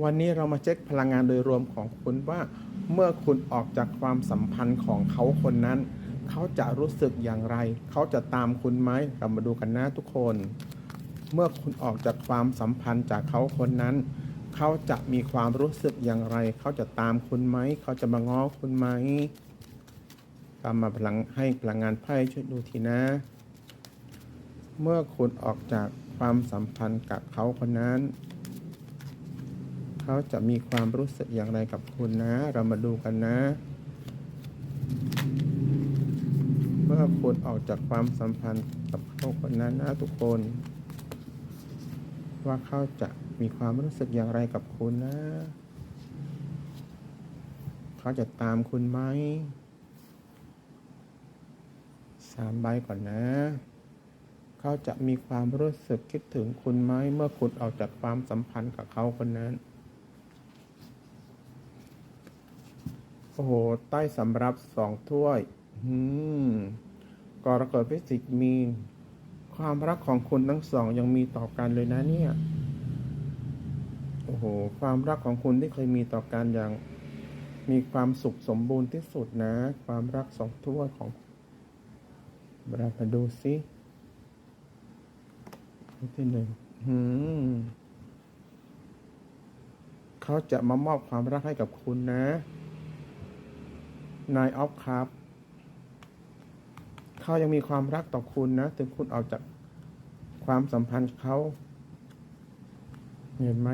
วันนี้เรามาเช็คพลังงานโดยรวมของคุณว่า เมื่อคุณออกจากความสัมพันธ์ของเขาคนนั้น เขาจะรู้สึกอย่างไร เขาจะตามคุณไหมเรามาดูกันนะทุกคน เมื่อคุณออกจากความสัมพันธ์จากเขาคนนั้น เขาจะมีความรู้สึกอย่างไร เขาจะตามคุณไหม เขาจะมาง้อคุณไหมตามมาพลังให้พลังงานไพ่ช่วยดูทีนะ เมื่อคุณออกจากความสัมพันธ์กับเขาคนนั้น เขาจะมีความรู้สึกอย่างไรกับคุณนะ เรามาดูกันนะ เมื่อคุณออกจากความสัมพันธ์กับเขาคนนั้นนะทุกคน ว่าเขาจะมีความรู้สึกอย่างไรกับคุณนะ เขาจะตามคุณไหมสามใบก่อนนะ เขาจะมีความรู้สึกคิดถึงคุณไหมเมื่อคุณออกจากความสัมพันธ์กับเขาคนนั้น โอ้โห ใต้สำรับสองถ้วย อืมกรกฎพิจิกมี ความรักของคุณทั้งสองยังมีต่อกันเลยนะเนี่ย โอ้โห ความรักของคุณที่เคยมีต่อกันอย่าง มีความสุขสมบูรณ์ที่สุดนะ ความรักสองถ้วยของเรามาดูสิที่หนึ่งอืมเขาจะมามอบความรักให้กับคุณนะ นายออฟครับเขายังมีความรักต่อคุณนะ ถึงคุณออกจากความสัมพันธ์เขาเห็นไหม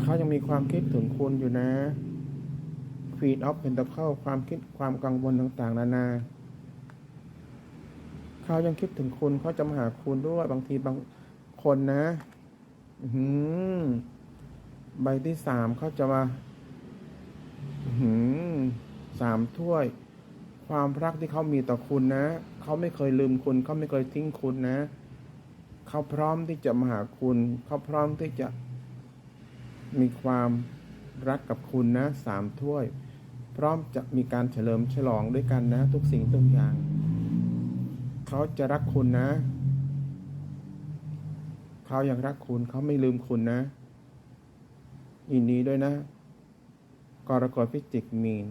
เขายังมีความคิดถึงคุณอยู่นะ Queen of Pentacle ความคิดความกังวลต่างๆ นานา เขายังคิดถึงคุณเขาจะมาหาคุณด้วยบางทีบางคนนะ อื้อหือใบที่สามเขาจะมา สามถ้วย ความรักที่เขามีต่อคุณนะ เขาไม่เคยลืมคุณ เขาไม่เคยทิ้งคุณนะ เขาพร้อมที่จะมาหาคุณ เขาพร้อมที่จะ มีความรักกับคุณนะสามถ้วย พร้อมจะมีการเฉลิมฉลองด้วยกันนะ ทุกสิ่งทุกอย่าง เขาจะรักคุณนะ เขายังรักคุณ เขาไม่ลืมคุณนะยินดีด้วยนะกรกฎพิจิกมีน